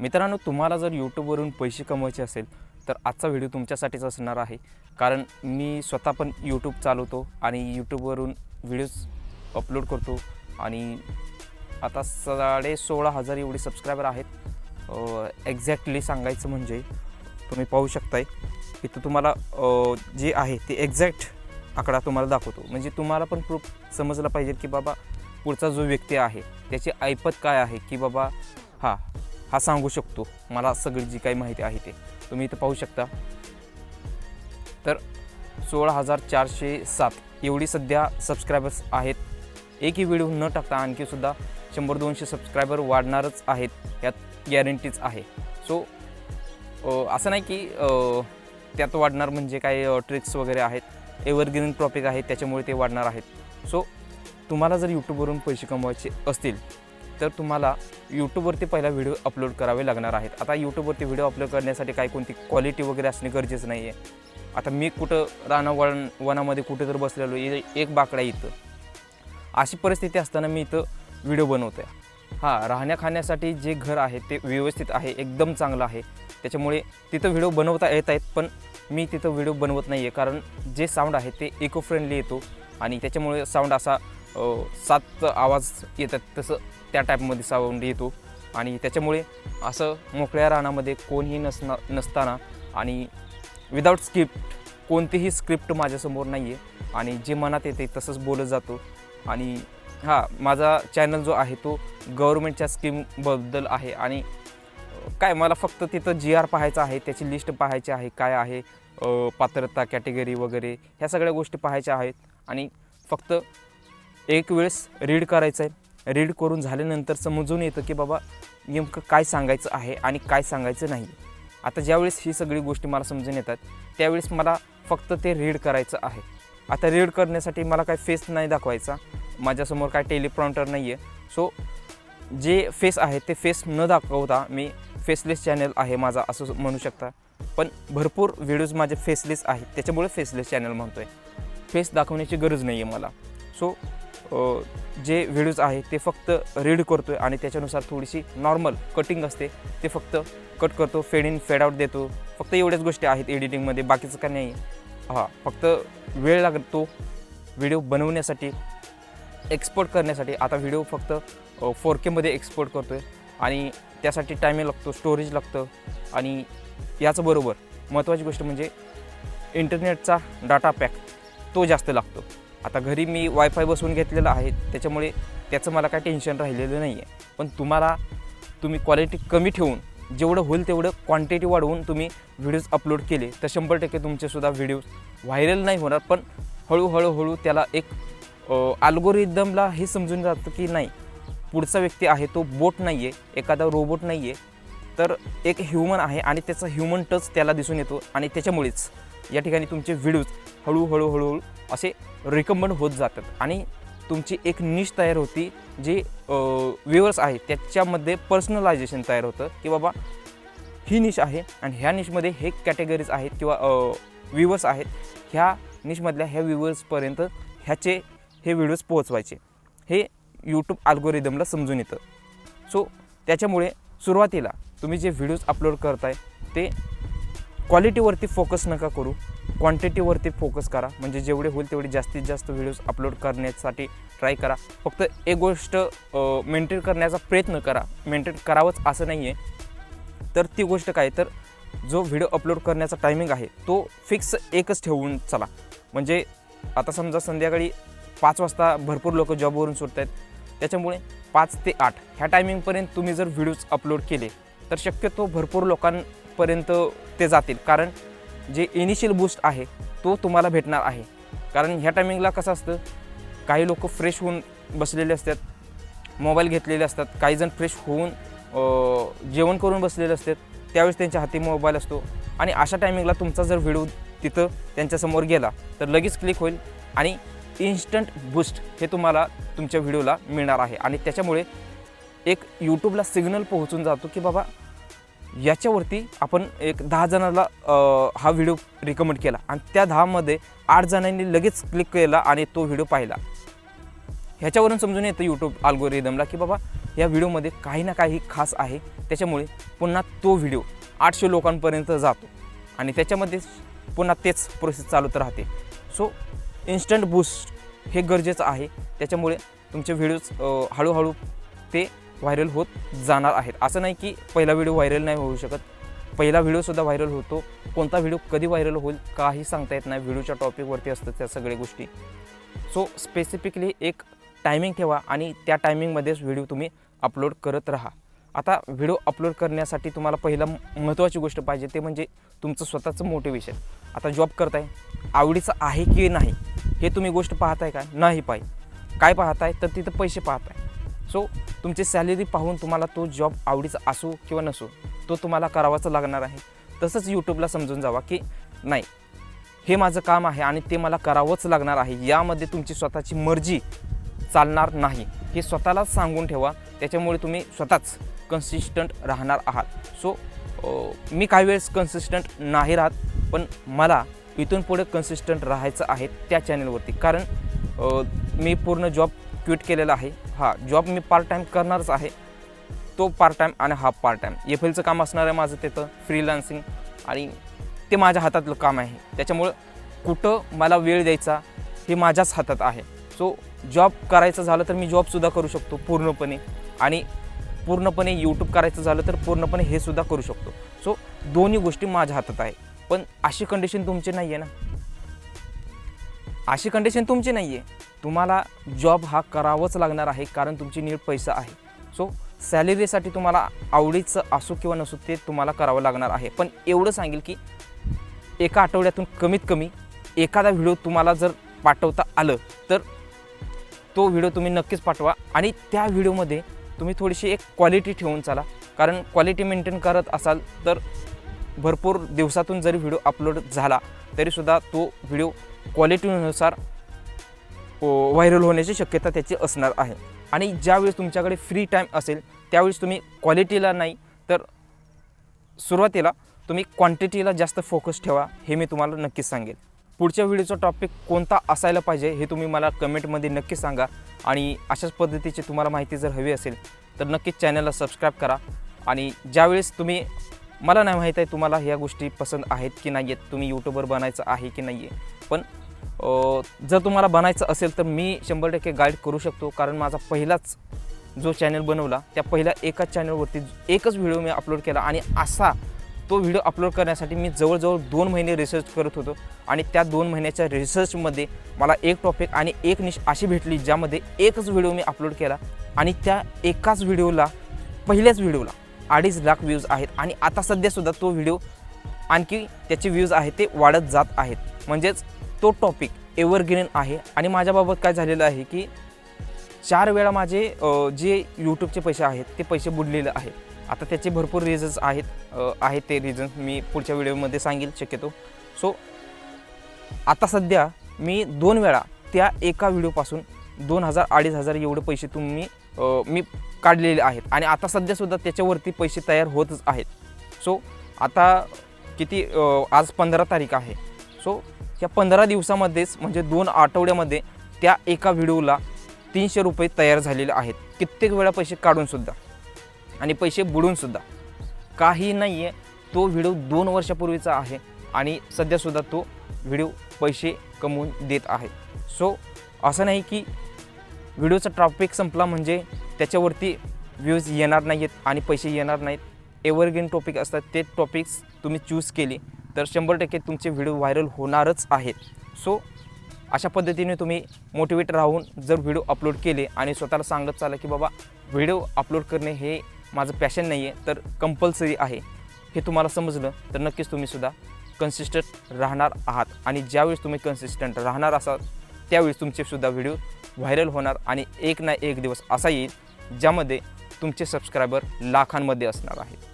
मित्रांनो तुम्हाला जर यूट्यूबवरून पैसे कमवायचे असेल तर आजचा व्हिडिओ तुमच्यासाठीच असणार आहे. कारण मी स्वतः पण यूट्यूब चालवतो आणि यूट्यूबवरून व्हिडिओज अपलोड करतो. आणि आता साडे सोळा हजार एवढे सबस्क्रायबर आहेत. एक्झॅक्टली सांगायचं म्हणजे तुम्ही पाहू शकताय. इथं तुम्हाला जे आहे ते एक्झॅक्ट आकडा तुम्हाला दाखवतो. म्हणजे तुम्हाला पण प्रूफ समजलं पाहिजे की बाबा पुढचा जो व्यक्ती आहे त्याची ऐपत काय आहे? की बाबा हा हा सांगू शकतो. मला सगळी जी काही माहिती आहे ते. तुम्ही इथं पाहू शकता. तर सोळा हजार चारशे सात एवढी सध्या सबस्क्रायबर्स आहेत. एकही व्हिडिओ न टाकता आणखीसुद्धा शंभर दोनशे सबस्क्रायबर वाढणारच आहेत. यात गॅरंटीच आहे. सो असं नाही की त्यात वाढणार म्हणजे काय ट्रिक्स वगैरे आहेत. एव्हरग्रीन टॉपिक आहेत त्याच्यामुळे ते वाढणार आहेत. सो तुम्हाला जर यूट्यूबवरून पैसे कमवायचे असतील तर तुम्हाला यूट्यूबवरती पहिला व्हिडिओ अपलोड करावे लागणार आहेत. आता यूट्यूबवरती व्हिडिओ अपलोड करण्यासाठी काय कोणती क्वालिटी वगैरे असणे गरजेचं नाही आहे आता मी कुठं राणा वनामध्ये कुठं तर बसलेलो एक बाकडा इथं. अशी परिस्थिती असताना मी इथं व्हिडिओ बनवतो आहे हां राहण्या खाण्यासाठी जे घर आहे ते व्यवस्थित आहे एकदम चांगलं आहे. त्याच्यामुळे तिथं व्हिडिओ बनवता येत आहेत पण मी तिथं व्हिडिओ बनवत नाही आहे कारण जे साऊंड आहे ते इको फ्रेंडली येतो. आणि त्याच्यामुळे साऊंड असा सात आवाज येतात तसं त्या टाईपमध्ये साऊंड येतो. आणि त्याच्यामुळे असं मोकळ्या रानामध्ये कोणीही नसना नसताना आणि विदाऊट स्क्रिप्ट कोणतीही स्क्रिप्ट माझ्यासमोर नाही आहे आणि जे मनात येते तसंच बोलत जातो. आणि हां माझा चॅनल जो आहे तो गव्हर्मेंटच्या स्कीमबद्दल आहे. आणि काय मला फक्त तिथं जी आर पाहायचं आहे त्याची लिस्ट पाहायची आहे काय आहे पात्रता कॅटेगरी वगैरे ह्या सगळ्या गोष्टी पाहायच्या आहेत. आणि फक्त एक वेळेस रीड करायचं आहे रीड करून झाल्यानंतर समजून येतं की बाबा नेमकं काय सांगायचं आहे आणि काय सांगायचं नाही. आता ज्यावेळेस ही सगळी गोष्टी मला समजून येतात त्यावेळेस मला फक्त ते रीड करायचं आहे. आता रीड करण्यासाठी मला काय फेस नाही दाखवायचा. माझ्यासमोर काय टेलिप्रॉन्टर नाही आहे सो जे फेस आहे ते फेस न दाखवता मी फेसलेस चॅनल आहे माझा असं म्हणू शकता. पण भरपूर व्हिडिओज माझे फेसलेस आहेत. त्याच्यामुळे फेसलेस चॅनल म्हणतो आहे फेस दाखवण्याची गरज नाही आहे मला. सो जे व्हिडिओज आहे ते फक्त रीड करतो आहे आणि त्याच्यानुसार थोडीशी नॉर्मल कटिंग असते. ते फक्त कट करतो फेड इन फेड आउट देतो. फक्त एवढ्याच गोष्टी आहेत एडिटिंगमध्ये बाकीचं काय नाही हां फक्त वेळ लागतो व्हिडिओ बनवण्यासाठी एक्सपोर्ट करण्यासाठी. आता व्हिडिओ फक्त फोर केमध्ये एक्सपोर्ट करतो आहे आणि त्यासाठी टायमिंग लागतो स्टोरेज लागतं आणि याचबरोबर महत्त्वाची गोष्ट म्हणजे इंटरनेटचा डाटा पॅक तो जास्त लागतो. आता घरी मी वायफाय बसवून घेतलेलं आहे त्याच्यामुळे त्याचं मला काय टेन्शन राहिलेलं नाही आहे पण तुम्हाला तुम्ही क्वालिटी कमी ठेवून जेवढं होईल तेवढं क्वांटिटी वाढवून तुम्ही व्हिडिओज अपलोड केले तर शंभर टक्के तुमचेसुद्धा व्हिडिओज व्हायरल नाही होणार. पण हळूहळूहळू त्याला एक अल्गोरिदमला हे समजून जातं की नाही पुढचा व्यक्ती आहे तो बोट नाही आहे एखादा रोबोट नाही आहे तर एक ह्युमन आहे आणि त्याचा ह्युमन टच त्याला दिसून येतो आणि त्याच्यामुळेच या ठिकाणी तुमचे व्हिडिओज हळूहळू हळूहळू असे रिकमेंड होत जातात. आणि तुमची एक निश तयार होती जे व्ह्युअर्स आहे त्याच्यामध्ये पर्सनलायझेशन तयार होतं की बाबा ही निश आहे आणि ह्या निशमध्ये हे कॅटेगरीज आहेत किंवा व्ह्युअर्स आहेत ह्या निशमधल्या ह्या व्ह्युअर्सपर्यंत ह्याचे हे व्हिडिओज पोहोचवायचे. हे यूट्यूब अल्गोरिदमला समजून येतं. सो त्याच्यामुळे सुरुवातीला तुम्ही जे व्हिडिओज अपलोड करताय ते क्वालिटीवरती फोकस नका करू. क्वांटिटीवरती फोकस करा. म्हणजे जेवढे होईल तेवढे जास्तीत जास्त व्हिडिओज अपलोड करण्यासाठी ट्राय करा. फक्त एक गोष्ट मेंटेन करण्याचा प्रयत्न करा. मेंटेन करावंच असं नाही आहे तर ती गोष्ट काय? तर जो व्हिडिओ अपलोड करण्याचा टायमिंग आहे तो फिक्स एकच ठेवून चला. म्हणजे आता समजा संध्याकाळी पाच वाजता भरपूर लोक जॉबवरून सुटत आहेत त्याच्यामुळे पाच ते आठ ह्या टायमिंगपर्यंत तुम्ही जर व्हिडिओज अपलोड केले तर शक्यतो भरपूर पर्यंत ते जातील. कारण जे इनिशियल बूस्ट आहे तो तुम्हाला भेटणार आहे. कारण ह्या टायमिंगला कसं असतं काही लोक फ्रेश होऊन बसलेले असतात मोबाईल घेतलेले असतात काही जण फ्रेश होऊन जेवण करून बसलेले असतात त्यावेळेस त्यांच्या हाती मोबाईल असतो. आणि अशा टायमिंगला तुमचा जर व्हिडिओ तिथं त्यांच्यासमोर गेला तर लगेच क्लिक होईल आणि इन्स्टंट बूस्ट हे तुम्हाला तुमच्या व्हिडिओला मिळणार आहे. आणि त्याच्यामुळे एक यूट्यूबला सिग्नल पोहोचून जातो की बाबा याच्यावरती आपण एक दहा जणांना हा व्हिडिओ रिकमेंड केला. आणि त्या दहामध्ये आठ जणांनी लगेच क्लिक केला आणि तो व्हिडिओ पाहिला. ह्याच्यावरून समजून येतं यूट्यूब अल्गोरिदमला की बाबा या व्हिडिओमध्ये काही ना काही खास आहे. त्याच्यामुळे पुन्हा तो व्हिडिओ आठशे लोकांपर्यंत जातो. आणि त्याच्यामध्ये पुन्हा तेच प्रोसेस चालूच राहते. सो इन्स्टंट बूस्ट हे गरजेचं आहे. त्याच्यामुळे तुमचे व्हिडिओज हळूहळू ते व्हायरल होत जाणार आहेत. असं नाही की पहिला व्हिडिओ व्हायरल नाही होऊ शकत. पहिला व्हिडिओसुद्धा व्हायरल होतो. कोणता व्हिडिओ कधी व्हायरल होईल काही सांगता येत नाही. व्हिडिओच्या टॉपिकवरती असतात त्या सगळ्या गोष्टी. सो स्पेसिफिकली एक टायमिंग ठेवा आणि त्या टायमिंगमध्येच व्हिडिओ तुम्ही अपलोड करत राहा. आता व्हिडिओ अपलोड करण्यासाठी तुम्हाला पहिला महत्त्वाची गोष्ट पाहिजे ते म्हणजे तुमचं स्वतःचं मोटिवेशन आता जॉब करताय. आवडीचं आहे की नाही? हे तुम्ही गोष्ट पाहताय का? नाही पाहिजे काय पाहताय? तर तिथं पैसे पाहताय. सो तुमची सॅलरी पाहून तुम्हाला तो जॉब आवडीचा असो किंवा नसो तो तुम्हाला करावाच लागणार आहे. तसंच यूट्यूबला समजून जावा की नाही हे माझं काम आहे आणि ते मला करावंच लागणार आहे. यामध्ये तुमची स्वतःची मर्जी चालणार नाही. हे स्वतःलाच सांगून ठेवा. त्याच्यामुळे तुम्ही स्वतःच कन्सिस्टंट राहणार आहात. सो मी काही वेळेस कन्सिस्टंट नाही राहत पण मला इथून पुढे कन्सिस्टंट राहायचं आहे त्या चॅनलवरती कारण मी पूर्ण जॉब क्विट केलेला आहे. हा जॉब मी पार्ट टाईम करणारच आहे. तो पार्ट टाईम आणि हाफ पार्ट टाईम एफ एलचं काम असणार आहे माझं तिथं फ्रीलान्सिंग आणि ते माझ्या हातातलं काम आहे. त्याच्यामुळं कुठं मला वेळ द्यायचा हे माझ्याच हातात आहे. सो जॉब करायचं झालं तर मी जॉबसुद्धा करू शकतो पूर्णपणे. आणि पूर्णपणे यूट्यूब करायचं झालं तर पूर्णपणे हे सुद्धा करू शकतो. सो दोन्ही गोष्टी माझ्या हातात आहे. पण अशी कंडिशन तुमची नाही आहे ना? अशी कंडिशन तुमची नाही आहे तुम्हाला जॉब हा करावाच लागणार आहे कारण तुमची नीड पैसा आहे. सो सॅलरीसाठी तुम्हाला आवडीचं असो किंवा नसो ते तुम्हाला करावं लागणार आहे. पण एवढं सांगेल की एका आठवड्यातून कमीत कमी एखादा व्हिडिओ तुम्हाला जर पाठवता आलं तर तो व्हिडिओ तुम्ही नक्कीच पाठवा. आणि त्या व्हिडिओमध्ये तुम्ही थोडीशी एक क्वालिटी ठेवून चाला. कारण क्वालिटी मेंटेन करत असाल तर भरपूर दिवसातून जरी व्हिडिओ अपलोड झाला तरीसुद्धा तो व्हिडिओ क्वालिटीनुसार व्हायरल होण्याची शक्यता त्याची असणार आहे. आणि ज्यावेळेस तुमच्याकडे फ्री टाईम असेल त्यावेळेस तुम्ही क्वालिटीला नाही तर सुरुवातीला तुम्ही क्वांटिटीला जास्त फोकस ठेवा हे मी तुम्हाला नक्कीच सांगेल. पुढच्या व्हिडिओचा टॉपिक कोणता असायला पाहिजे हे तुम्ही मला कमेंटमध्ये नक्की सांगा. आणि अशाच पद्धतीची तुम्हाला माहिती जर हवी असेल तर नक्कीच चॅनलला सबस्क्राईब करा. आणि ज्यावेळेस तुम्ही मला नाही माहीत आहे तुम्हाला ह्या गोष्टी पसंत आहेत की नाही आहेत तुम्ही यूट्यूबर बनायचं आहे की नाही आहे पण जर तुम्हाला बनायचं असेल तर मी शंभर टक्के गाईड करू शकतो. कारण माझा पहिलाच जो चॅनल बनवला त्या पहिल्या एकाच चॅनलवरती एकच व्हिडिओ मी अपलोड केला आणि असा तो व्हिडिओ अपलोड करण्यासाठी मी जवळजवळ दोन महिने रिसर्च करत होतो. आणि त्या दोन महिन्याच्या रिसर्चमध्ये मला एक टॉपिक आणि एक निश अशी भेटली ज्यामध्ये एकच व्हिडिओ मी अपलोड केला आणि त्या एकाच व्हिडिओला पहिल्याच व्हिडिओला अडीच लाख व्ह्यूज आहेत. आणि आता सध्यासुद्धा तो व्हिडिओ आणखी त्याचे व्ह्यूज आहेत ते वाढत जात आहेत. म्हणजेच तो टॉपिक एव्हरग्रीन आहे. आणि माझ्याबाबत काय झालेलं आहे की चार वेळा माझे जे यूट्यूबचे पैसे आहेत ते पैसे बुडलेले आहेत. आता त्याचे भरपूर रिझन्स आहेत आहेत ते रिझन्स मी पुढच्या व्हिडिओमध्ये सांगेल शक्यतो. सो आता सध्या मी दोन वेळा त्या एका व्हिडिओपासून दोन हजार अडीच हजार एवढे पैसे तुम्ही मी काढलेले आहेत. आणि आता सध्यासुद्धा त्याच्यावरती पैसे तयार होतच आहेत. सो आता किती आज पंधरा तारीख आहे. सो या पंधरा दिवसामध्येच म्हणजे दोन आठवड्यामध्ये त्या एका व्हिडिओला तीनशे रुपये तयार झालेले आहेत. कित्येक वेळा पैसे काढूनसुद्धा आणि पैसे बुडूनसुद्धा काही नाही आहे तो व्हिडिओ दोन वर्षापूर्वीचा आहे आणि सध्यासुद्धा तो व्हिडिओ पैसे कमवून देत आहे. सो असं नाही की व्हिडिओचा टॉपिक संपला म्हणजे त्याच्यावरती व्ह्यूज येणार नाही आहेत आणि पैसे येणार नाहीत. एव्हरग्रीन टॉपिक असतात ते टॉपिक्स तुम्ही चूज केले. तर शंभर टक्के तुमचे व्हिडिओ व्हायरल होणारच आहेत. सो अशा पद्धतीने तुम्ही मोटिवेट राहून जर व्हिडिओ अपलोड केले आणि स्वतःला सांगत चाला की बाबा व्हिडिओ अपलोड करणे हे माझं पॅशन नाही आहे तर कंपल्सरी आहे. हे तुम्हाला समजलं तर नक्कीच तुम्ही सुद्धा कन्सिस्टंट राहणार आहात. आणि ज्यावेळेस तुम्ही कन्सिस्टंट राहणार असाल त्यावेळेस तुमचेसुद्धा व्हिडिओ व्हायरल होणार आणि एक ना एक दिवस असा येईल ज्यामध्ये तुमचे सबस्क्रायबर लाखांमध्ये असणार आहेत.